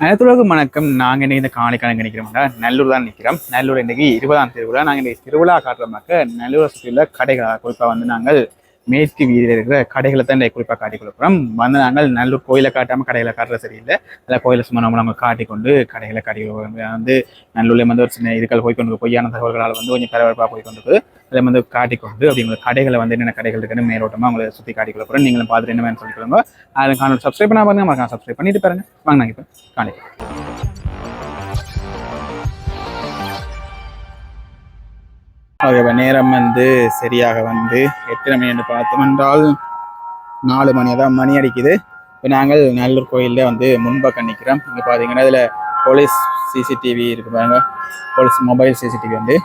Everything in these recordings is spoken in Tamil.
அனைத்துலகம் வணக்கம். நாங்கள் இன்றைக்கி இந்த காணிக்கான கணக்கு நிற்கிறோம்னா நல்லூர் தான் நிற்கிறோம் நல்லூர் இன்றைக்கி இருபதாம் திருவிழா நாங்கள் இன்றைக்கி திருவிழா காட்டுறோம்னாக்க நல்லூர் சுற்றியில் கடைகளாக குறிப்பாக வந்து நாங்கள் மேற்கு வீதியில் இருக்கிற கடைகளை தான் இன்றைக்கு குறிப்பாக காட்டி கொடுக்குறோம். வந்து நாங்கள் நல்லூர் கோயிலை காட்டாமல் கடைகளை காட்டுறது சரியில்லை. அதில் கோயிலை சும்மா நம்ம நம்ம காட்டிக்கொண்டு கடைகளை காட்டி வந்து நல்லூர்லேயே வந்து ஒரு சின்ன போய் கொண்டு பொய்யான தகவல்களால் வந்து கொஞ்சம் பரபரப்பாக போய்க்கொண்டு அதை வந்து காட்டிக்கொண்டு அப்படிங்கிற கடைகளை வந்து என்னென்ன கடைகள் இருக்குன்னு மேலோட்டமாக உங்களை சுற்றி காட்டி போகிறேன் நீங்களும் பார்த்துட்டு என்ன வேணும்னு சொல்லிக்கொள்ளுங்க அதில் காணொலி சப்ஸ்கிரைப் பண்ணால் பாருங்க. மறக்காம சப்ஸ்கிரைப் பண்ணிட்டு பாருங்க. வாங்க நாங்கள் இப்போ காணிக்கலாம் ஓகே நேரம் வந்து சரியாக வந்து எத்தனை மணி என்று பார்த்தோம் என்றால் நாலு மணி தான் மணி அடிக்குது. இப்போ நாங்கள் நல்லூர் கோயிலில் வந்து முன்பக்கம் நிற்கிறோம் இங்கே பார்த்தீங்கன்னா இதில் போலீஸ் சிசிடிவி இருக்கு பாருங்க. போலீஸ் மொபைல் சிசிடிவி வந்து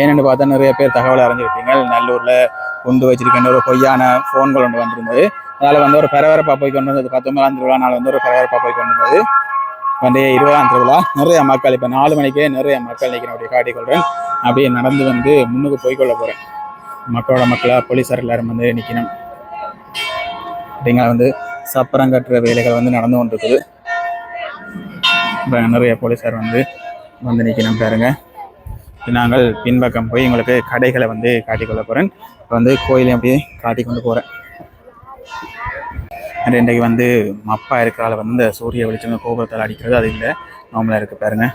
ஏன்னு பார்த்தா நிறைய பேர் தகவல் அறிஞ்சிருப்பீங்க. நல்லூரில் குண்டு வச்சிருக்கின்ற ஒரு பொய்யான ஃபோன்கள் ஒன்று வந்திருந்தது. அதனால் வந்து ஒரு பரபரப்பாக போய் கொண்டு வந்தது. பத்தொன்பதாம் திருவிழா நாள் வந்து ஒரு பரபரப்பாக போய் கொண்டு வந்தது. வந்து இருபதாம் திருவிழா நிறைய மக்கள் இப்போ நாலு மணிக்கே நிறைய மக்கள் நிற்கிறேன் அப்படி காட்டிக்கொள்கிறேன் அப்படியே நடந்து வந்து முன்னுக்கு போய்க்கொள்ள போகிறேன் மக்களோட மக்களாக போலீஸார் எல்லாரும் வந்து நிற்கணும் அப்படிங்கிற வந்து சப்பரம் கட்டுற வேலைகள் வந்து நடந்து கொண்டிருக்குது. இப்போ நிறைய போலீஸார் வந்து வந்து நிற்கணும் பாருங்கள் நாங்கள் பின்பக்கம் போய் உங்களுக்கு கடைகளை வந்து காட்டிக்கொள்ள போகிறேன் இப்போ வந்து கோயிலையும் அப்படியே காட்டி கொண்டு போகிறேன் அண்ட் இன்றைக்கு வந்து மப்பா இருக்கிறால வந்து இந்த சூரிய வெளிச்சம் கோபுரத்தால் அடிக்கிறது அது இல்லை. நார்மலாக இருக்குது பாருங்க.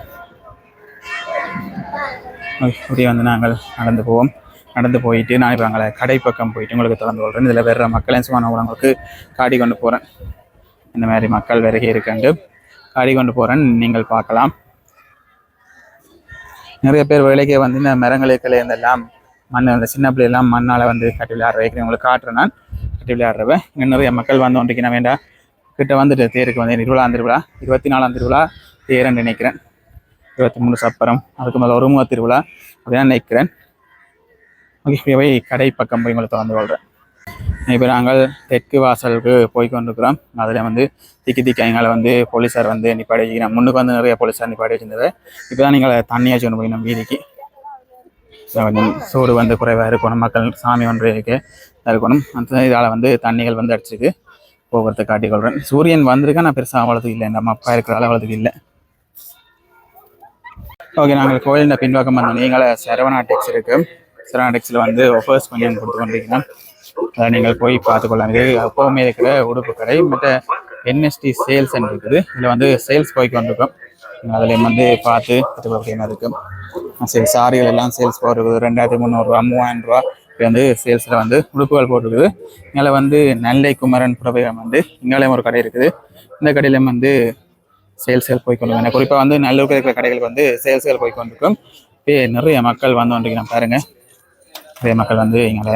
அப்படியே வந்து நாங்கள் நடந்து போவோம். நடந்து போயிட்டு நான் இப்போ அங்கே கடை பக்கம் போயிட்டு உங்களுக்கு திறந்து கொள்கிறேன் இதில் வேறு மக்களையும் சும்மா நான் உங்களுக்கு காட்டி கொண்டு போகிறேன் இந்த மாதிரி மக்கள் விறகி இருக்காங்க காடி கொண்டு போகிறேன் நீங்கள் பார்க்கலாம். நிறைய பேர் வேலைக்கே வந்து இந்த மரங்களுக்களை இதெல்லாம் மண் அந்த சின்ன பிள்ளையெல்லாம் மண்ணால் வந்து கட்டி விளையாடுற வைக்கிறேன். உங்களுக்கு காட்டுறேன் நான். கட்டி விளையாடுறவன் இங்கே நிறைய மக்கள் வந்து ஒன்றைக்கு நான் வேண்டாம் கிட்ட வந்துட்டு தேருக்கு வந்து இருபதாம் திருவிழா இருபத்தி நாலாம் திருவிழா தேரன்னு நினைக்கிறேன். இருபத்தி மூணு சப்பரம் அதுக்கு மேலே ஒரு முக திருவிழா அப்படிதான் நினைக்கிறேன். ஓகே போய் கடை பக்கம் போய் உங்களை திறந்து கொள்கிறேன் இப்போ நாங்கள் தெற்கு வாசலுக்கு போய் கொண்டிருக்கிறோம் அதில் வந்து திக்கி திக்கி எங்களை வந்து போலீஸார் வந்து நிப்பாடி வச்சுக்கிறேன் முன்னுக்கு வந்து நிறைய போலீஸார் நிப்பாடி வச்சிருந்தது இப்போ தான் நீங்கள் தண்ணியாச்சு கொண்டு போயிடணும் வீதிக்கு கொஞ்சம் சூடு வந்து குறைவாக இருக்கணும். மக்கள் சாமி ஒன்று இருக்கு. இருக்கணும். அந்த இதால் வந்து தண்ணிகள் வந்து அடிச்சிருக்கு. போகிறத காட்டிக்கொள்கிறேன் சூரியன் வந்திருக்கா? நான் பெருசாக அவ்வளோது இல்லை. நம்ம அப்பா இருக்கிற அவ்வளோது இல்லை. ஓகே நாங்கள் கோயிலில் பின்பக்கம் வந்தோம் நீங்களே சரவணா டெக்ஸ் இருக்குது சரவணா டெக்ஸில் வந்து ஒஃபர்ஸ் கொஞ்சம் கொடுத்து கொண்டிருக்கிறோம். நீங்கள் போய் பார்த்துக்கொள்ளலாம். இது எப்போவுமே இருக்கிற உடுப்பு கடை மற்ற என்எஸ்டி சேல்ஸ் இருக்குது. இதில் வந்து சேல்ஸ் போய்க்கு வந்திருக்கோம் அதில் வந்து பார்த்து கற்றுக்கொள்ள இருக்கும். சரி சாரிகள் எல்லாம் சேல்ஸ் போட்டிருக்குது. ரெண்டாயிரத்தி முந்நூறுரூவா மூவாயிரம் ரூபா. இப்போ வந்து சேல்ஸில் வந்து உடுப்புகள் போட்டிருக்குது. இங்கே வந்து நெல்லை குமரன் புறவையம் வந்து இங்காலையும் ஒரு கடை இருக்குது. இந்த கடையிலும் வந்து சேல்ஸ்கள் போய்க்கொண்டு குறிப்பாக வந்து நல்லூருக்கு இருக்கிற கடைகளுக்கு வந்து சேல்ஸ்கள் போய்க்கொண்டிருக்கும் இப்போ நிறைய மக்கள் வந்து கொண்டிருக்கிறோம் பாருங்க. நிறைய மக்கள் வந்து எங்களை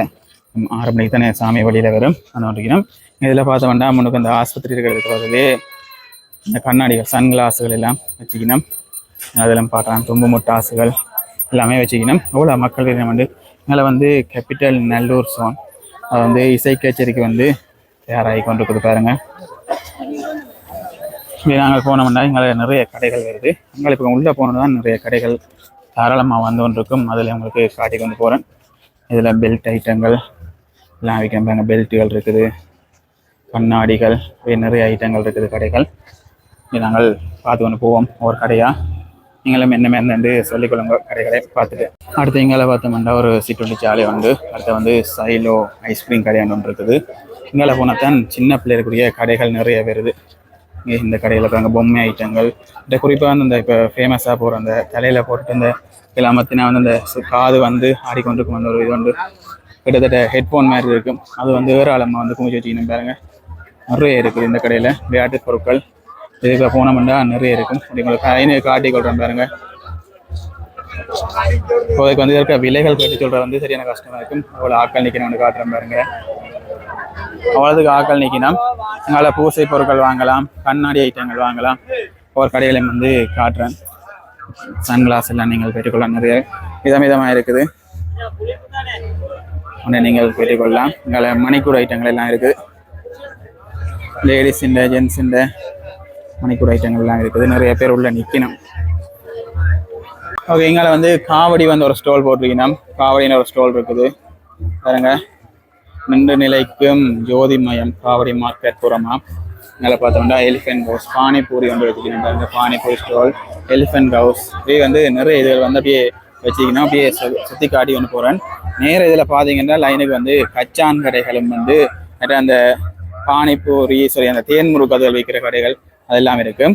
ஆறு மணிக்கு தானே சாமி வழியில் வரும். அந்த கொண்டிருக்கிறோம் இதில் பார்த்தோம்னா முன்னுக்கு அந்த ஆஸ்பத்திரி இருக்கிறதுக்கு வருது இந்த கண்ணாடிகள் சன் கிளாஸுகள் எல்லாம் வச்சுக்கணும் அதெல்லாம் பார்க்கலாம். தும்பு முட்டாசுகள் எல்லாமே வச்சுக்கணும் எவ்வளோ மக்கள் வந்து. மேலே வந்து கேபிட்டல் நல்லூர் சோன். அது வந்து இசை கச்சேரிக்கு வந்து தயாராகி கொண்டிருக்குது பாருங்கள் இங்கே நாங்கள் போனோம்னா இங்கே நிறைய கடைகள் வருது. எங்களுக்கு இப்போ உள்ளே போனோம்னா தான் நிறைய கடைகள் தாராளமாக வந்து கொண்டிருக்கும். அதில் உங்களுக்கு காட்டி கொண்டு போகிறேன் இதில் பெல்ட் ஐட்டங்கள் எல்லாம் ஐட்டம் பெல்ட்டுகள் இருக்குது கண்ணாடிகள் நிறைய ஐட்டங்கள் இருக்குது கடைகள். இங்கே நாங்கள் பார்த்து கொண்டு போவோம் ஒரு கடையாக நீங்களும் என்ன என்னன்னு சொல்லிக்கொள்ளுங்க கடைகளை பார்த்துட்டு. அடுத்து இங்கே பார்த்தோம்னா ஒரு சிற்றுண்டி சாலை உண்டு. அடுத்து வந்து சைலோ ஐஸ்கிரீம் கடையாண்டு ஒன்று இருக்குது. இங்கே போனால் தான் சின்ன பிள்ளைகளுக்குரிய கடைகள் நிறைய வருது இங்கே இந்த கடையில் இருக்காங்க பொம்மை ஐட்டங்கள். இந்த குறிப்பாக வந்து இந்த இப்போ ஃபேமஸாக போகிற அந்த தலையில் போட்டு இந்த கிளாமத்தினா வந்து அந்த காது வந்து ஆடிக்கொண்டிருக்கும் அந்த ஒரு இது வந்து கிட்டத்தட்ட ஹெட்ஃபோன் மாதிரி இருக்கும். அது வந்து ஏராளமாக வந்து குமிச்சு வச்சுக்கணும் பாருங்க. நிறைய இருக்குது இந்த கடையில். விளையாட்டு பொருட்கள் இதுக்கு போனோம்னா நிறைய இருக்கும். அப்படி உங்களுக்கு ஐநூறு காட்டி கொள்கிறேன் பாருங்க. இப்போதைக்கு வந்து இருக்க விலைகள் கேட்டு சொல்கிற வந்து சரியான கஷ்டமாக இருக்கும். அவ்வளோ ஆட்கள் நிற்கிறவனு காட்டுறேன் பாருங்க. அவ்வளோதுக்கு ஆட்கள் நிற்கணும் அங்கே பூசை பொருட்கள் வாங்கலாம் கண்ணாடி ஐட்டங்கள் வாங்கலாம். ஒவ்வொரு கடையிலையும் வந்து காட்டுறேன். சன்கிளாஸ் எல்லாம் நீங்கள் பெற்றுக்கொள்ள நிறைய விதவிதமாக இருக்குது. உடனே நீங்கள் பெற்றுக்கொள்ளலாம் எங்களை மணிக்கூட ஐட்டங்கள் எல்லாம் இருக்குது. லேடிஸுண்ட ஜென்ஸுண்ட மணிக்கூட ஐட்டங்கள் எல்லாம் இருக்குது. நிறைய பேர் உள்ள நிற்கணும் ஓகே எங்களை வந்து காவடி வந்து ஒரு ஸ்டால் போட்டிருக்கணும். காவடின்னு ஒரு ஸ்டால் இருக்குது. பாருங்க. நின்று நிலைக்கும் ஜோதிமயம் காவடி மார்க்கெட் புறமா. மேலே பார்த்தோம்னா எலிஃபென்ட் ஹவுஸ் பானிபூரி வந்து வச்சுக்கணும் பாருங்க பானிபூரி ஸ்டால் எலிஃபென்ட் ஹவுஸ் இப்படி வந்து நிறைய இதுகள் வந்து அப்படியே வச்சிங்கன்னா அப்படியே சுற்றி சுத்தி காட்டி கொண்டு போறேன். நேர இதில் பார்த்தீங்கன்னா லைனுக்கு வந்து கச்சான் கடைகளும் வந்து மற்ற அந்த பானிபூரி சாரி அந்த தேன் கதைகள் விற்கிற கடைகள் அதெல்லாம் இருக்கு.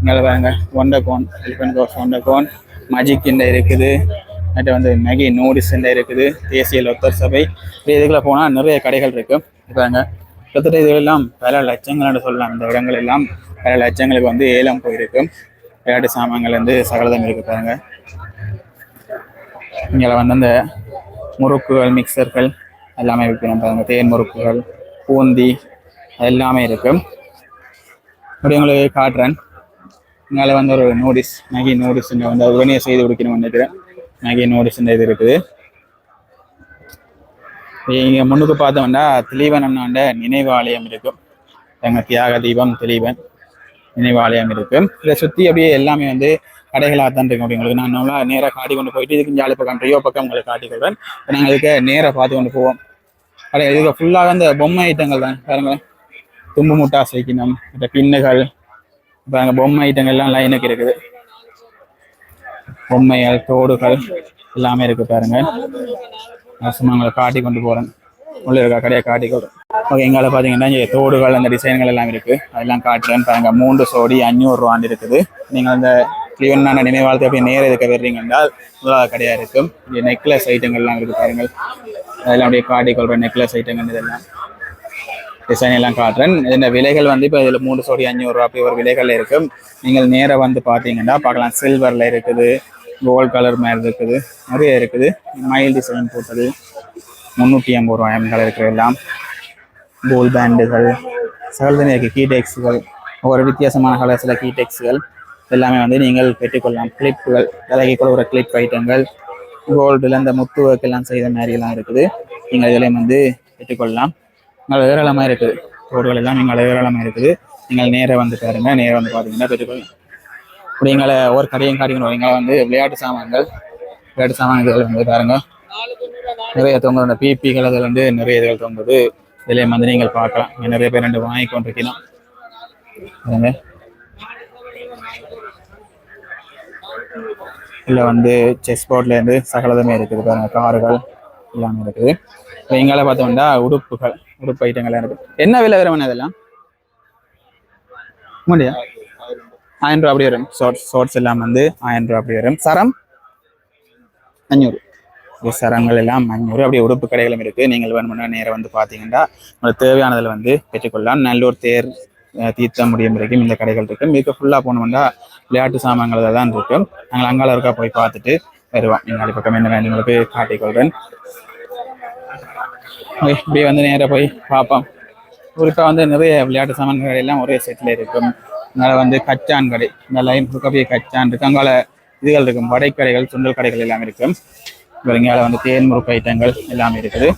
இங்கே பாருங்க ஒண்டகோன் எலிஃபன் கோஸ் ஒண்டகோன் மஜிக் இந்த இருக்குது. மற்ற வந்து மேகி நூடிஸ் இந்த இருக்குது. தேசிய லொத்தர் சபை. இப்படி இதுக்குள்ள போனால் நிறைய கடைகள் இருக்கு. பாருங்க கிட்டத்தட்ட இதுகளெல்லாம் பல லட்சங்கள்னு சொல்லலாம். இந்த இடங்கள் எல்லாம் பல லட்சங்களுக்கு வந்து ஏலம் போயிருக்கு. விளையாட்டு சாமான்கள் வந்து சகலதம் இருக்கு பாருங்கள் இங்கே வந்து அந்த முறுக்குகள் மிக்சர்கள் எல்லாமே விற்கிறோம் பாருங்கள் தேன் முறுக்குகள் பூந்தி அது எல்லாமே இருக்கு. அப்படி உங்களுக்கு காட்டுறேன். இங்கே வந்து ஒரு நோட்டீஸ் மேகி நோட்டீஸ் வந்து உடனே செய்து கொடுக்கணும்னு நினைக்கிறேன். மேகி நோட்டீஸ் இது இருக்குது. இங்கே முன்னுக்கு பார்த்தோம்னா தெளிவன் அண்ணாண்ட நினைவாலயம் இருக்கும் எங்கள் தியாக தீபம் தெளிவன் நினைவாலயம் இருக்கு. இதை சுற்றி அப்படியே எல்லாமே வந்து கடைகளாக தான் இருக்கும் அப்படிங்களுக்கு நான் நல்லா நேராக காட்டி கொண்டு போயிட்டு இதுக்கு ஜாலி பக்கம் ரியோ பக்கம் உங்களுக்கு காட்டிக்கொள்வேன். இப்போ நாங்கள் இதுக்கு நேராக பார்த்து கொண்டு போவோம். கடை இதுக்கு ஃபுல்லாக அந்த பொம்மை ஐட்டங்கள் தான். பாருங்க தும்பு முட்டா வைக்கணும் இந்த பின்னுகள். பாருங்க பொம்மை ஐட்டங்கள் எல்லாம் லைனுக்கு இருக்குது. பொம்மைகள் தோடுகள் எல்லாமே இருக்கு பாருங்க. நான் சும்மா உங்களை காட்டி கொண்டு போறேன். உள்ள இருக்கா கடையை காட்டி கொடுறேன் ஓகே எங்களால் பார்த்தீங்கன்னா இங்கே தோடுகள் அந்த டிசைன்கள் எல்லாம் இருக்கு. அதெல்லாம் காட்டுறேன். பாருங்க மூன்று சோடி அஞ்சூறுரூவாண்டு இருக்குது. நீங்கள் அந்த கிளிவனான நினைவாளத்தை அப்படியே நேர இருக்க வர்றீங்க என்றால் முதலாவது கடையாக இருக்கும். இங்கே நெக்லஸ் ஐட்டங்கள்லாம் இருக்குது பாருங்கள். அதெல்லாம் அப்படியே காட்டி கொள்றேன் நெக்லஸ் ஐட்டங்கள் இதெல்லாம். டிசைன் எல்லாம் காட்டுறேன். இந்த விலைகள் வந்து இப்போ இதில் மூணு சோடி அஞ்சூறுரூவா அப்படி ஒரு விலைகள் இருக்கும். நீங்கள் நேராக வந்து பார்த்தீங்கன்னா பார்க்கலாம். சில்வரில் இருக்குது கோல்ட் கலர் மாதிரி இருக்குது நிறைய இருக்குது. மயில் டிசைன் போட்டது முந்நூற்றி ஐம்பது ரூபாய் எம்கள் இருக்கிற எல்லாம். கோல் பேண்டுகள் சகலதனி இருக்குது கீடெக்ஸுகள் ஒவ்வொரு வித்தியாசமான கலர்ஸில் கீடெக்ஸுகள் எல்லாமே வந்து நீங்கள் பெற்றுக்கொள்ளலாம். கிளிப்புகள் விலகி கூட ஒரு கிளிப் ஐட்டங்கள் கோல்டில் இந்த முத்து ஒர்க் எல்லாம் செய்த மாதிரிலாம் இருக்குது. நீங்கள் இதில் வந்து பெற்றுக்கொள்ளலாம். நீங்கள் ஏராளமாக இருக்குது. பொருட்கள் எல்லாம் நீங்கள் ஏராளமாக இருக்குது. நீங்கள் நேராக வந்து பாருங்க. நேராக வந்து பார்த்தீங்கன்னா பெற்றுக்கொள்ளலாம். இப்படி எங்களை ஒரு கடையும் காட்டிக்கணும் எங்களை வந்து விளையாட்டு சாமான்கள் விளையாட்டு சாமான்கள் வந்து பாருங்க. நிறைய தொங்குது அந்த பிபிகள் அதில் வந்து நிறைய இதுகள் தொங்குது. இதில் வந்து நீங்கள் பார்க்கலாம். நிறைய பேர் ரெண்டு வாங்கி கொண்டிருக்கலாம் இல்லை வந்து செஸ் போர்ட்ல இருந்து சகலதுமே இருக்குது பாருங்க. கார்கள் எல்லாமே இருக்குது. இப்போ எங்களால் பார்த்தோம்னா உடுப்புகள் உடுப்பு ஐட்டங்கள் இருக்கு என்ன விலை வரும் இதெல்லாம்? முடியா ஆயிரம் ரூபா அப்படி வரும். ஷார்ட்ஸ் ஷார்ட்ஸ் எல்லாம் வந்து ஆயிரம் ரூபா அப்படி வரும். சரம்? அஞ்சூறு சரங்கள் எல்லாம் அஞ்சூறு அப்படியே உடுப்பு கடைகளும் இருக்கு. நீங்கள் வேணும்னா நேரம் வந்து பார்த்தீங்கன்னா உங்களுக்கு தேவையானதில் வந்து பெற்றுக்கொள்ளலாம். நல்லூர் தேர் தீர்த்த முடியும் வரைக்கும் இந்த கடைகள் இருக்கு. மிக ஃபுல்லாக போனோம்னா விளையாட்டு சாமான்கள் தான் இருக்கு. நாங்கள் அங்கால இருக்கா போய் பார்த்துட்டு வருவோம். எங்கள் பக்கம் என்ன வேண்டும் போய் காட்டிக்கொள்கிறேன் இப்படியே வந்து நேராக போய் பார்ப்போம். குறிப்பாக வந்து நிறைய விளையாட்டு சாமான் கடையெல்லாம் ஒரே செட்டில் இருக்கும். அதனால வந்து கச்சான் கடை இந்த லைன் அப்படியே கச்சான் இருக்கு. அங்கால இதுகள் இருக்கும். வடைக்கடைகள் சுண்டல் கடைகள் எல்லாம் இருக்கும். இங்கே வந்து தேன் முறுக்கு ஐட்டங்கள் எல்லாமே இருக்குது.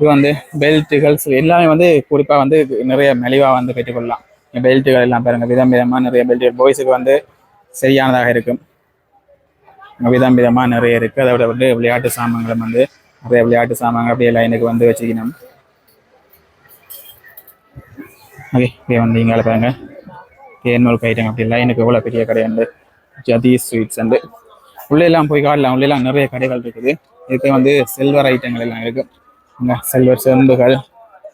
இது வந்து பெல்ட்டுகள் எல்லாமே வந்து குறிப்பாக வந்து நிறைய மெலிவாக வந்து பெற்றுக்கொள்ளலாம் பெல்ட்டுகள் எல்லாம் பாருங்க விதம் விதமாக நிறைய பெல்ட்டுகள். பாய்ஸுக்கு வந்து சரியானதாக இருக்கும். விதம் விதமாக நிறைய இருக்குது அதை விட வந்து விளையாட்டு சாமான்களும் வந்து நிறைய விளையாட்டு சாமான்கள் அப்படியே லைனுக்கு வந்து வச்சுக்கணும். ஓகே இப்படியே வந்து இங்கே பாருங்க. தேன்மூல் ஐட்டம் அப்படி லைனுக்கு எவ்வளோ பெரிய கடை உண்டு ஜதி ஸ்வீட்ஸ் உண்டு உள்ளே எல்லாம் போய் காடலாம் உள்ளே எல்லாம் நிறைய கடைகள் இருக்குது. இதுக்கு வந்து சில்வர் ஐட்டங்கள் எல்லாம் இருக்கு. இங்க சில்வர் செம்புகள்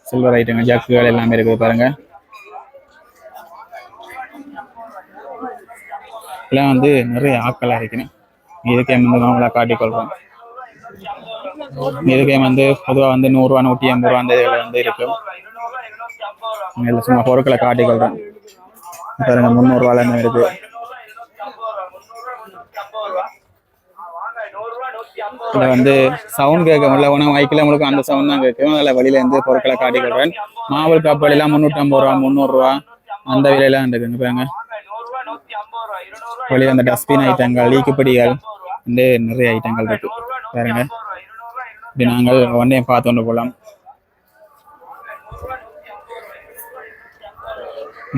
சில்வர் ஐட்டங்க ஜக்குகள் எல்லாமே இருக்குது பாருங்க. எல்லாம் வந்து நிறைய ஆக்களாக இருக்கணும் இதுக்கே வந்து நாமளாக காட்டிக்கொள்கிறோம் இதுக்கே வந்து பொதுவாக வந்து நூறுரூவா நூற்றி ஐம்பது ரூபா அந்த இதில் வந்து இருக்கும் இதில் சும்மா பொருட்களை காட்டிக்கொள்கிறேன் பாருங்க முந்நூறுவால இருக்கு? இதில் வந்து சவுண்ட் கேட்க முடியல. உணவு வைக்கல உங்களுக்கு அந்த சவுண்ட் தான் கேட்கும். அதில் வழியில இருந்து பொருட்களை காட்டிக்கொள்கிறேன் மாவல் கப்பல் எல்லாம் முந்நூற்றம்பது ரூபா முந்நூறுரூவா. அந்த விலையெல்லாம் இருக்குங்க பாருங்க. வெளியில் அந்த டஸ்ட்பின் ஐட்டங்கள் லீக்குப்படிகள் வந்து நிறைய ஐட்டங்கள் இருக்கு. பாருங்க. இப்படி நாங்கள் உடனே பார்த்து கொண்டு போகலாம்.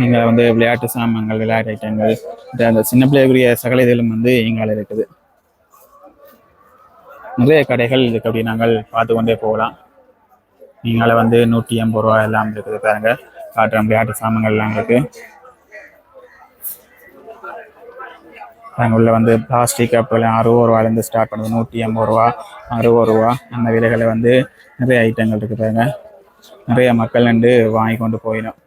நீங்கள் வந்து விளையாட்டு சாமான்கள் விளையாட்டு ஐட்டங்கள் இந்த அந்த சின்ன பிள்ளைக்குரிய சகல இதிலும் வந்து எங்களால் இருக்குது. நிறைய கடைகள் இருக்கு அப்படி நாங்கள் பார்த்து கொண்டே போகலாம். நீங்களே வந்து நூற்றி எண்பது ரூபா எல்லாம் இருக்குது பாருங்க. காட்டுற விளையாட்டு சாமான்கள்லாம் இருக்கு. அங்கே உள்ள வந்து பிளாஸ்டிக் கப்புகள் அறுபது ரூபாலேருந்து ஸ்டார்ட் பண்ணுது. நூற்றி ஐம்பது ரூபா அறுபது ரூபா. அந்த விலைகளை வந்து நிறைய ஐட்டங்கள் இருக்குது பாருங்க. நிறைய மக்கள் வந்து வாங்கி கொண்டு போயிடும்.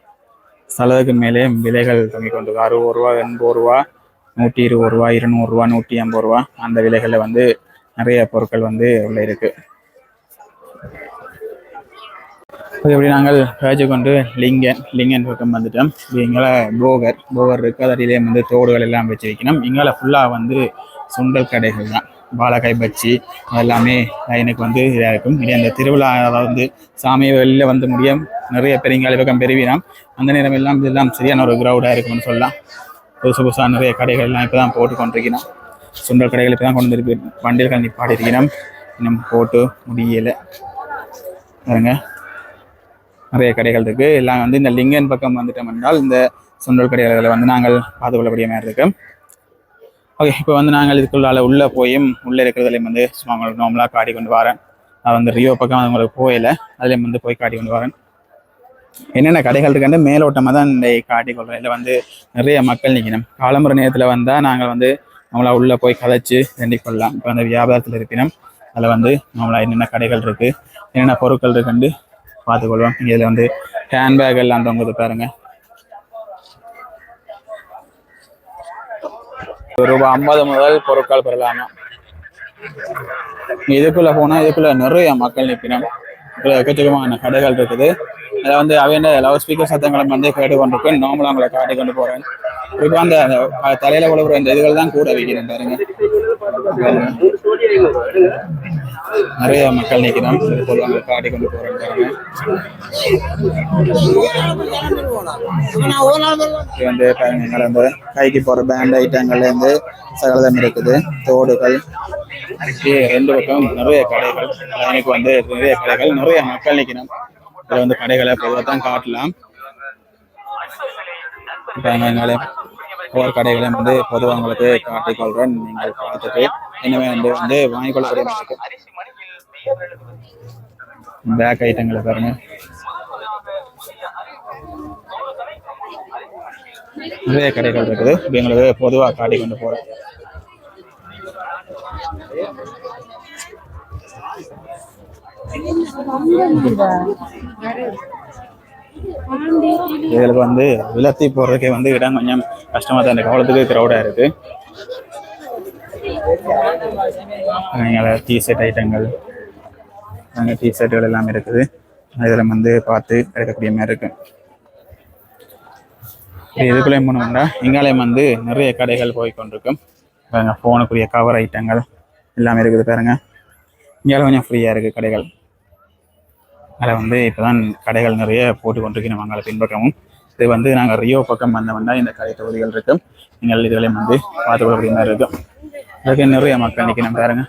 சிலதுக்கு மேலே விலைகள் தொங்கி கொண்டு அறுபது ரூபா எண்பது ரூபா நூற்றி இருபது ரூபா இருநூறுவா நூற்றி ஐம்பது ரூபா அந்த விலைகளில் வந்து நிறைய பொருட்கள் வந்து உள்ள இருக்கு. அது எப்படி நாங்கள் பேச்சு கொண்டு லிங்கன் லிங்கன் பக்கம் வந்துட்டோம். இங்கே போகர் போகர் இருக்கு. அதிலே வந்து தோடுகள் எல்லாம் வச்சு வைக்கணும். இங்கே ஃபுல்லாக வந்து சுண்டல் கடைகள் தான். பாலக்காய் பச்சி எல்லாமே எனக்கு வந்து இதாக இருக்கும். இதே அந்த திருவிழா வந்து சாமி வெளியில் வந்து முடியும் நிறைய பெரியங்காலி பக்கம் பெருவினாம் அந்த நேரம் எல்லாம் இதெல்லாம் சரியான ஒரு க்ரௌடாக இருக்கும்னு சொல்லலாம். புதுசு புதுசாக நிறைய கடைகள் எல்லாம் இப்போ தான் போட்டு கொண்டிருக்கிறோம். சுண்டல் கடைகள் இப்போ தான் கொண்டு வந்து வண்டியில் நிப்பாடி இருக்கிறோம். இன்னும் போட்டு முடியலை. பாருங்க. நிறைய கடைகள் இருக்கு. எல்லாம் வந்து இந்த லிங்கன் பக்கம் வந்துட்டோம் என்றால் இந்த சுண்டல் கடைகளை வந்து நாங்கள் பார்த்து கொள்ளக்கூடிய மாதிரி இருக்கு. ஓகே இப்போ வந்து நாங்கள் இதுக்குள்ளால உள்ள போயும் உள்ள இருக்கிறதுலையும் வந்து சும்மா உங்களுக்கு நார்மலாக காட்டி கொண்டு வரேன். நான் வந்து ரியோ பக்கம் உங்களுக்கு போயில அதுலேயும் வந்து போய் காட்டி கொண்டு வரேன். என்னென்ன கடைகள் இருக்குன்னு மேலோட்டமாக தான் இந்த காட்டி கொள்றோம் இதில் வந்து நிறைய மக்கள் நிற்கணும் காலம்புற நேரத்தில் வந்தால் நாங்கள் வந்து நம்மளா உள்ளே போய் கதைச்சு கொள்ளலாம் இப்போ அந்த வியாபாரத்தில் இருப்பினும் அதில் வந்து நம்மளா என்னென்ன கடைகள் இருக்கு என்னென்ன பொருட்கள் இருக்குன்னு பார்த்துக்கொள்வோம். இங்கே இதில் வந்து ஹேண்ட்பேக் எல்லாம் தொங்குது பாருங்க. ஒரு ரூபாய் ஐம்பது முதல் பொருட்கள் பெறலாமா. இதுக்குள்ள போனா இதுக்குள்ள நிறைய மக்கள் நிற்கணும் எக்கச்சக்கமான கடைகள் இருக்குது. அதில் வந்து அவங்க லவ் ஸ்பீக்கர் சத்தங்களை வந்து கேட்டு கொண்டிருக்கு நார்மலாக அவங்களை காட்டி கொண்டு போகிறேன் இப்போ அந்த தலையில் உழவுற இந்த இதுகள் தான் கூட வைக்கிறேன் பாருங்க நிறைய மக்கள் நிற்கிறோம் இது போல கொண்டு போறேன் இது வந்து பயணங்கள் வந்து கைக்கு போற பேண்ட் ஐட்டங்கள்ல இருந்து சகலதம் இருக்குது தோடுகள். ரெண்டு பக்கம் நிறைய கடைகள். எனக்கு வந்து நிறைய கடைகள் நிறைய மக்கள் நிற்கணும் இதில் வந்து கடைகளை பொதுவாக தான் காட்டலாம். இப்போ ஒவ்வொரு கடைகளையும் வந்து பொதுவாக உங்களுக்கு காட்டிக் கொள்றேன். நீங்கள் பார்த்துட்டு இனிமே வந்து வந்து வாங்கிக்கொள்ளக்கூடிய பேக் ஐட்டங்களை பாருங்க. நிறைய கடைகள் இருக்குது. எங்களுக்கு பொதுவாக காட்டி கொண்டு போறேன். இதில் வந்து விலத்தி போடுறதுக்கே வந்து இடம் கொஞ்சம் கஷ்டமாக தான் இருக்கு. அவ்வளோத்துக்கு க்ரௌடாக இருக்கு. அங்கே டிஷர்ட் ஐட்டங்கள் அங்கே டிஷர்ட்டுகள் எல்லாமே இருக்குது. இதில் வந்து பார்த்து எடுக்கக்கூடிய மாதிரி இருக்கு. இதுக்குள்ளேயும் போனோம்னா இங்காலயம் வந்து நிறைய கடைகள் போய் கொண்டிருக்கும். பாருங்க ஃபோனுக்குரிய கவர் ஐட்டங்கள் எல்லாமே இருக்குது பாருங்க. இங்கே கொஞ்சம் ஃப்ரீயாக இருக்குது கடைகள். அதில் வந்து இப்போ தான் கடைகள் நிறைய போட்டு கொண்டிருக்கிறோம் அங்கே பின்பக்கமும். இது வந்து நாங்கள் ரியோ பக்கம் வந்தோம்னா இந்த கடை தொகுதிகள் இருக்கும். நீங்கள் இதுகளையும் வந்து பார்த்து கொள்ளக்கூடிய மாதிரி இருக்கும். அதுக்கு நிறைய மக்கள் நிற்கணும் பாருங்க.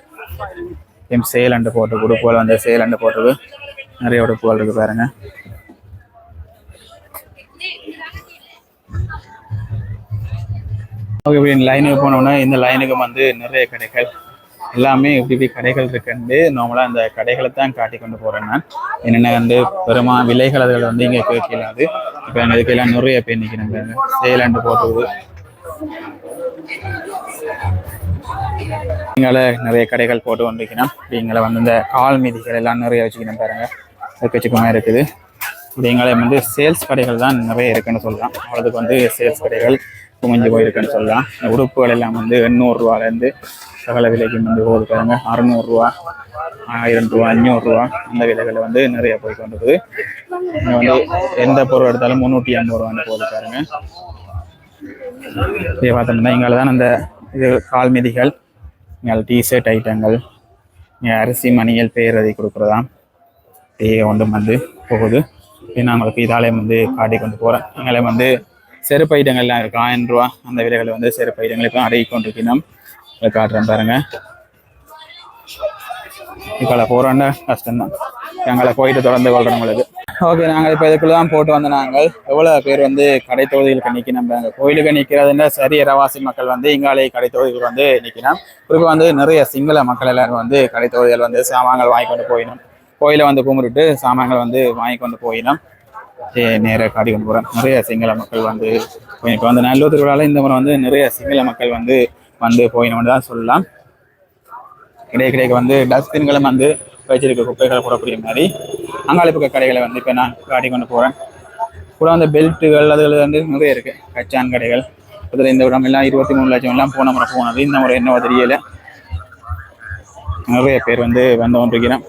எம் அண்டு போட்டு உடுப்புகள் வந்து அண்டு போட்டது. நிறைய உடுப்புகள் இருக்கு பாருங்க. ஓகே இப்படி லைனுக்கு போனோம்னா இந்த லைனுக்கு வந்து நிறைய கடைகள் எல்லாமே இப்படி இப்படி கடைகள் இருக்குன்னு நார்மலாக அந்த கடைகளை தான் காட்டி கொண்டு போகிறேன் நான். என்னென்ன வந்து பெருமா விலைகள் அதில் வந்து இங்கே கேட்கலாது இப்போ எங்கள் இதுக்கெல்லாம் நிறைய பேர் நிற்கிறேன் சேலாண்டு போட்டுருது இங்கால நிறைய கடைகள் போட்டு கொண்டிருக்கிறோம் இங்கே வந்து இந்த கால் மீதிகள் எல்லாம் நிறைய வச்சுக்கணும் பாருங்க. எக்கச்சக்கமாக இருக்குது. இப்படிங்களே வந்து சேல்ஸ் கடைகள் தான் நிறைய இருக்குன்னு சொல்லலாம். அவ்வளோதுக்கு வந்து சேல்ஸ் கடைகள் குமிஞ்சு போயிருக்குன்னு சொல்லலாம். உடுப்புகள் எல்லாம் வந்து எண்ணூறுரூவாலேருந்து சகல விலைக்கு வந்து போகுது பாருங்க. அறநூறுரூவா ஆயிரம் ரூபா அஞ்சூறுரூவா அந்த விலைகள் வந்து நிறைய போய் கொண்டிருக்குது. இங்கே வந்து எந்த பொருள் எடுத்தாலும் முந்நூற்றி ஐம்பது ரூபான்னு போகுது பாருங்க. இதே பார்த்தோம்னா எங்களை தான் அந்த இது கால் மிதிகள் இங்கே டிஷர்ட் ஐட்டங்கள் இங்கே அரிசி மணிகள் பேர் எழுதி கொடுக்குறதாம் டீ கொண்டு வந்து போகுது. நான் உங்களுக்கு இதாலயம் வந்து காட்டி கொண்டு போகிறேன் எங்களை வந்து செருப்பு ஐட்டங்கள்லாம் இருக்கும் ஆயிரம் ரூபா அந்த விலைகளை வந்து செருப்பு ஐட்டங்கள் இப்போ அடகி கொண்டிருக்கணும் இதில் காட்டுறேன் பாருங்க. இப்போ கஷ்டம் கஷ்டம்தான். எங்களை போயிட்டு தொடர்ந்து கொள்றோம் உங்களுக்கு. ஓகே நாங்கள் இப்போ இதுக்குள்ள தான் போட்டு வந்த நாங்கள். எவ்வளோ பேர் வந்து கடை தொகுதிகளுக்கு நிற்கணும் பாருங்க. கோயிலுக்கு நிற்கிறதுன்னா சரி இரவாசி மக்கள் வந்து இங்காலே கடை தொகுதிகள் வந்து நிற்கணும் குறிப்பாக வந்து நிறைய சிங்கள மக்கள் எல்லாரும் வந்து கடை தொகுதிகள் வந்து சாமான்கள் வாங்கி கொண்டு போயிடும். கோயிலை வந்து கும்பிட்டுட்டு சாமான்கள் வந்து வாங்கி கொண்டு போயிடும். நேராக காட்டி கொண்டு போகிறேன் நிறைய சிங்கள மக்கள் வந்து இப்போ வந்து. நல்லூர் திருவிழாவில் இந்த முறை வந்து நிறைய சிங்கள மக்கள் வந்து வந்து போயினோம்னு தான் சொல்லலாம். கிடைக்க கிடைக்க வந்து டஸ்ட்பின்களும் வந்து வச்சிருக்க குப்பைகளை போடக்கூடிய மாதிரி அங்காளிப்புக்க கடைகளை வந்து இப்போ நான் காட்டி கொண்டு போகிறேன் கூட வந்து பெல்ட்டுகள் அதுகள் வந்து நிறைய இருக்குது கச்சான் கடைகள். அதில் இந்த விடம் எல்லாம் இருபத்தி மூணு லட்சம் எல்லாம் போன முறை போனது. இந்த முறை என்னவோ தெரியல. நிறைய பேர் வந்து வந்து கொண்டிருக்கிறேன்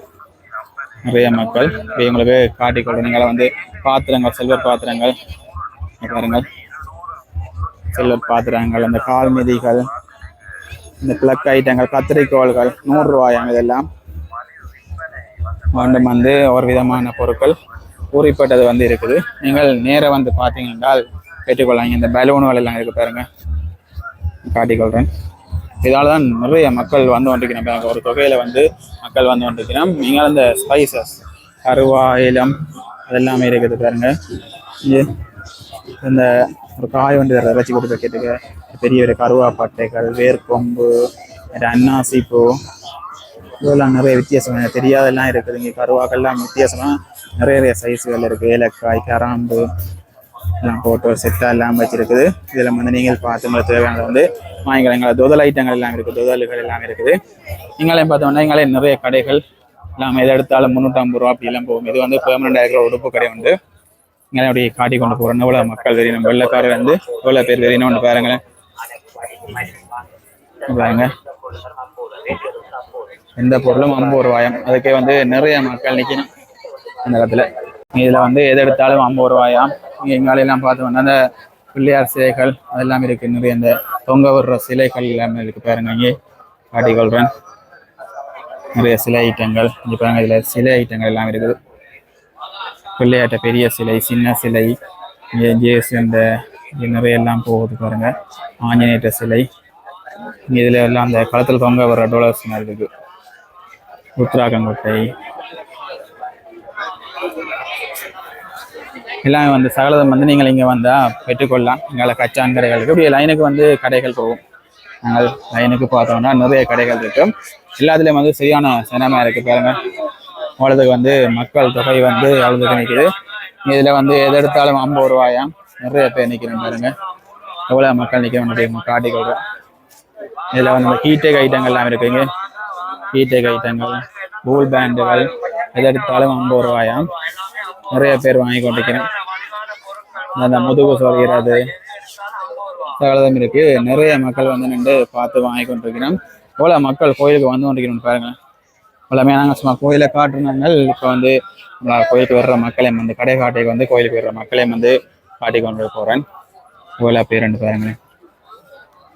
நிறைய மக்கள். இப்போ இவங்களுக்கு காட்டிக்கொள்ள நீங்களை வந்து பாத்திரங்கள் செல்வர் பாத்திரங்கள். பாருங்கள். செல்வர் பாத்திரங்கள் அந்த கால் மிதிகள் இந்த பிளக் ஐட்டங்கள் கத்திரிக்கோள்கள் நூறு இதெல்லாம். மீண்டும் வந்து ஒரு விதமான பொருட்கள் ஊறிப்பட்டது வந்து இருக்குது. நீங்கள் நேராக வந்து பார்த்தீங்க என்றால் பெற்றுக்கொள்ளலாம். இந்த பலூன்கள் எல்லாம் இருக்கு பாருங்க. காட்டிக்கொள்கிறேன் இதால் தான் நிறைய மக்கள் வந்து கொண்டிருக்கிறோம் ஒரு தொகையில் வந்து மக்கள் வந்து கொண்டிருக்கிறோம் நீங்கள் அந்த ஸ்பைசஸ் கருவாயிலம் அதெல்லாமே இருக்குது பாருங்க. இந்த ஒரு காய் வந்து வச்சு கொடுத்து கேட்டுக்க பெரிய பெரிய கருவாப்பட்டைகள் வேர்க்கொம்பு அன்னாசி பூ இதெல்லாம் நிறைய வித்தியாசம் தெரியாதெல்லாம் இருக்குது. இங்கே கருவாக்கள்லாம் வித்தியாசமாக நிறைய நிறைய சைஸ்கள் இருக்கு. ஏலக்காய் கராம்பு எல்லாம் போட்டு செட்டாக எல்லாம் வச்சிருக்குது. இதில் வந்து நீங்கள் பார்த்து உங்களுக்கு தேவையானது வந்து வாங்கிக்கலாம். எங்களை துதல் ஐட்டங்கள் எல்லாம் இருக்குது. துதல்கள் எல்லாம் இருக்குது. எங்களையும் பார்த்தோம்னா எங்களே நிறைய கடைகள் எல்லாம் எதை எடுத்தாலும் முந்நூற்றம்பது ரூபா அப்படிலாம் போகும். இது வந்து பெர்மனண்டாக இருக்கிற உடுப்பு கடை வந்து இங்கே அப்படி காட்டி கொண்டு போகிறோம் எவ்வளோ மக்கள் தெரியணும் வெள்ளக்காரர் வந்து எவ்வளோ பேர் தெரியணும்னு பாருங்களேன். பாருங்க எந்த பொருளும் ஐம்பது ரூபாயம் அதுக்கே வந்து நிறைய மக்கள் நிற்கணும் அந்த இடத்துல. இதுல வந்து எது எடுத்தாலும் ஐம்பது ரூபாயாம் இங்க எங்காலையெல்லாம் பார்த்தோம்னா அந்த பிள்ளையார் சிலைகள் அதெல்லாம் இருக்கு. நிறைய இந்த தொங்க விடுற சிலைகள் எல்லாமே இருக்கு பாருங்க. இங்கே காட்டிக்கொள்றேன் நிறைய சிலை ஐட்டங்கள். இங்க பாருங்க இதுல சிலை ஐட்டங்கள் எல்லாம் இருக்குது. பிள்ளையாட்ட பெரிய சிலை சின்ன சிலை. இங்கே ஜேசு இந்த இங்கே நிறைய எல்லாம் போகுது பாருங்க. ஆஞ்சநேயர் சிலை இதில் இதுல எல்லாம் அந்த களத்தில் தொங்க வர டோலர்ஸ் மாதிரி இருக்கு உத்ராகங்கோட்டை எல்லாமே வந்து சகலதம் வந்து நீங்கள் இங்கே வந்தால் பெற்றுக்கொள்ளலாம். எங்களை கச்சான் கடைகள் இருக்கு இப்படி லைனுக்கு வந்து கடைகள் போகும். நாங்கள் லைனுக்கு பார்த்தோம்னா நிறைய கடைகள் இருக்கும் எல்லாத்துலேயும் வந்து சரியான சினமா இருக்குது பாருங்க. அவ்வளோதுக்கு வந்து மக்கள் தொகை வந்து அவ்வளோதுக்கு நிற்குது இதில் வந்து எது எடுத்தாலும் ஐம்பது ரூபாயாம் நிறைய பேர் நிற்கிறேன் பாருங்க. எவ்வளோ மக்கள் நிற்கிறேன் காட்டி கொள்கிறேன் இதில் வந்து ஹீட்டேக் ஐட்டங்கள்லாம் இருக்குங்க ஹீட்டேக் ஐட்டங்கள் பூல் பேண்டுகள் எது எடுத்தாலும் ஐம்பது ரூபாயாம் நிறைய பேர் வாங்கி கொண்டிருக்கிறேன். அந்த முதுகு சொல்கிறது சகலதம் இருக்கு. நிறைய மக்கள் வந்து நின்று பார்த்து வாங்கி கொண்டிருக்கிறோம். எவ்வளோ மக்கள் கோயிலுக்கு வந்து கொண்டிருக்கணும் பாருங்க. எல்லாமே நாங்கள் சும்மா கோயிலை காட்டுனாங்க இப்போ வந்து கோயிலுக்கு வர்ற மக்களையும் வந்து கடை காட்டைக்கு வந்து கோயிலுக்கு வர்ற மக்களையும் வந்து காட்டி கொண்டு போகிறேன் எவ்வளோ பேர் ரெண்டு பாருங்களேன்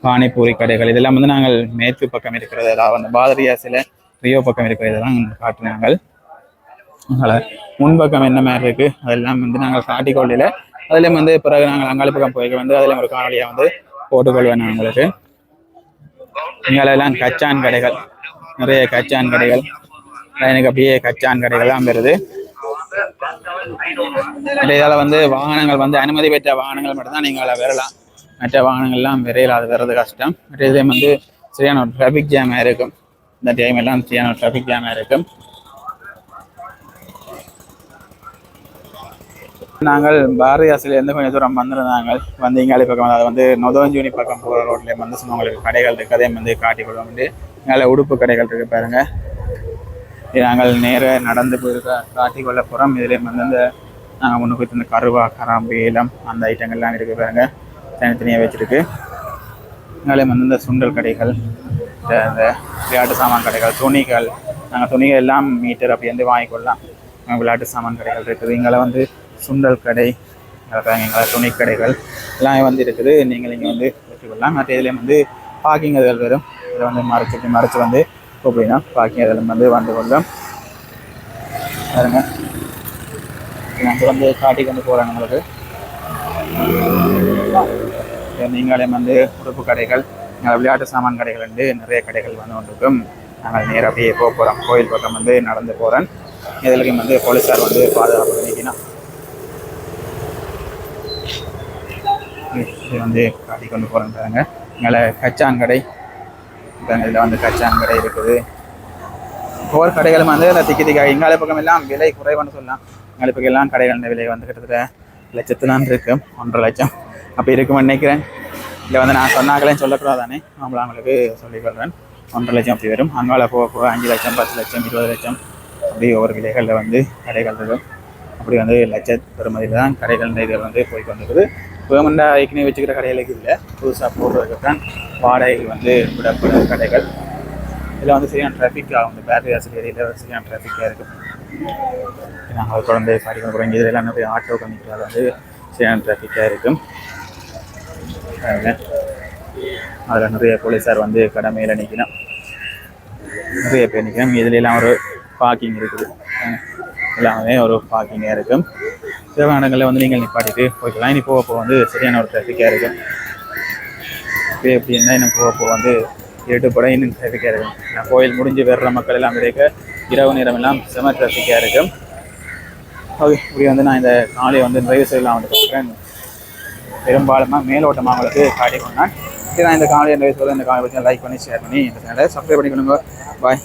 பானிபூரி கடைகள் இதெல்லாம் வந்து நாங்கள் மேற்கு பக்கம் இருக்கிறது அதாவது அந்த பாதிரியா சில ரியோ பக்கம் இருக்கிறதெல்லாம் காட்டினாங்கள் அதனால் முன்பக்கம் என்ன மாதிரி இருக்குது அதெல்லாம் வந்து நாங்கள் காட்டிக்கொள்ளல அதுலேயும் வந்து பிறகு நாங்கள் அங்காளி பக்கம் போய்க்க வந்து அதில் ஒரு காணொலியாக வந்து போட்டுக்கொள்வேன் நான் உங்களுக்கு. இங்கெல்லாம் கச்சான் கடைகள் நிறைய கச்சான் கடைகள். எனக்கு அப்படியே கச்சான் கடைகள்லாம் வருது. இதால் வந்து வாகனங்கள் வந்து அனுமதி பெற்ற வாகனங்கள் மட்டும்தான் நீங்கள் வரலாம். மற்ற வாகனங்கள்லாம் விரையில் அது வர்றது கஷ்டம் மற்ற இதே வந்து சரியான ஒரு டிராஃபிக் ஜாமாக இருக்கும் இந்த டைம் எல்லாம் சரியான ஒரு டிராஃபிக் ஜாமாக இருக்கும் நாங்கள் பாரதியாசிலேருந்து கொஞ்சம் தூரம் வந்திருந்தாங்க. வந்து இங்காலி பக்கம் அதாவது வந்து நொதோஞ்சூனி பக்கம் போகிற ரோட்லேயே வந்து சும்மா உங்களுக்கு கடைகள் இருக்குது அதையும் வந்து காட்டி கொடுக்க வந்து இங்கே உடுப்பு கடைகள் இருக்குது பாருங்க. நாங்கள் நேர நடந்து போயிருக்க காட்டி கொள்ள போகிறோம் இதுலேயும் வந்து அந்த நாங்கள் ஒன்று போய் இந்த கருவா கராம்பு ஏலம் அந்த ஐட்டங்கள்லாம் இருக்குது பாருங்க. தனித்தனியாக வச்சுருக்கு. இங்காலையும் வந்து இந்த சுண்டல் கடைகள் இந்த விளையாட்டு சாமான் கடைகள் துணிகள் நாங்கள் துணிகள் எல்லாம் மீட்டர் அப்படி வந்து வாங்கிக்கொள்ளலாம் விளையாட்டு சாமான் கடைகள் இருக்குது. இங்கே வந்து சுண்டல் கடை எங்களை துணி கடைகள் எல்லாம் வந்து இருக்குது. நீங்கள் இங்கே வந்து பெற்றுக்கொள்ளலாம் மற்ற இதுலேயும் வந்து பார்க்கிங் அதுகள் வரும். இதை வந்து மறைச்சிட்டு மறைச்சு வந்து அப்படின்னா பார்க்கிங் அதில் வந்து வந்து கொள்ளும் பாருங்க. நாங்கள் வந்து காட்டி கொண்டு போகிறோம் உங்களுக்கு. நீங்களே வந்து உடுப்பு கடைகள் எங்கள் விளையாட்டு சாமான் கடைகள் வந்து நிறைய கடைகள் வந்து கொண்டிருக்கும் நாங்கள் நேராக அப்படியே போக போகிறோம் கோயில் பக்கம் வந்து நடந்து போகிறேன் இதுலையும் வந்து போலீஸார் வந்து பாதுகாப்பு நிற்கணும் இது வந்து காட்டி கொண்டு போகிறேன்றாங்க எங்களை கச்சாங்கடை இதில் வந்து கச்சாங்கடை இருக்குது. ஒவ்வொரு கடைகளும் வந்து இந்த திக்கி திக்காக எங்கால பக்கம் எல்லாம் விலை குறைவானு சொல்லலாம். இப்போ எல்லாம் கடைகள் விலை வந்து கிட்டத்தட்ட லட்சத்து தான் ஒன்றரை லட்சம். அப்படி இருக்கும்னு நினைக்கிறேன். இல்லை வந்து நான் சொன்னாங்களே சொல்லக்கூடாதானே? அவங்கள அவங்களுக்கு சொல்லிக்கொள்கிறேன் ஒன்றரை லட்சம் அப்படி வரும். அங்கால போக போக அஞ்சு லட்சம் பத்து லட்சம் இருபது லட்சம் அப்படி ஒவ்வொரு விலைகளில் வந்து கடைகள் இருக்கும் அப்படி வந்து லட்ச பெருமதியில் தான் கடைகள் இதுகள் வந்து போய் கொண்டிருக்குது. பேமெண்ட்டாக ஏற்கனவே வச்சுக்கிற கடைகளுக்கு இல்லை. புதுசாக போடுறதுக்கு தான் வாடகை வந்து விடப்படுற கடைகள். இதில் வந்து சரியான டிராஃபிக் ஆகும். இந்த பேட்டரி ஆசிரியர் ஏரியாவில் சரியான டிராஃபிக்காக இருக்கும். நாங்கள் குழந்தை படிக்க போகிறோம் இதில் எல்லாம் நிறைய ஆட்டோ கணிக்கிறது வந்து சரியான டிராஃபிக்காக இருக்கும். அதில் நிறைய போலீஸார் வந்து கடமையில் நிற்கணும் நிறைய பேர் நிற்கணும் இதுல ஒரு பார்க்கிங் இருக்குது. எல்லாமே ஒரு பார்க்கிங்காக இருக்கும். தேவையான இடங்களில் வந்து நீங்கள் நிப்பாட்டிட்டு போய்க்கலாம். இனி போக போக வந்து சரியான ஒரு டிராஃபிக்காக இருக்கும் இப்போ எப்படி என்ன இன்னும் போக போக வந்து இருட்டு படம் இன்னும் டிராஃபிக்காக இருக்கும் நான் கோயில் முடிஞ்சு வர்ற மக்கள் எல்லாம் கிடைக்க இரவு நேரம் எல்லாம் செம டிராஃபிக்காக இருக்கும் ஓகே இப்படி வந்து நான் இந்த காலையை வந்து நிறைவு செய்யலாம் வந்து பார்க்குறேன். பெரும்பாலுமாக மேலோட்டமாக உங்களுக்கு காட்டி கொண்டேன். சரி நான் இந்த காலையை நிறைவு சொல்ல இந்த காலை பற்றி லைக் பண்ணி ஷேர் பண்ணி இந்த சேனலை சப்ஸ்கிரைப் பண்ணிக்கணுங்க. பாய்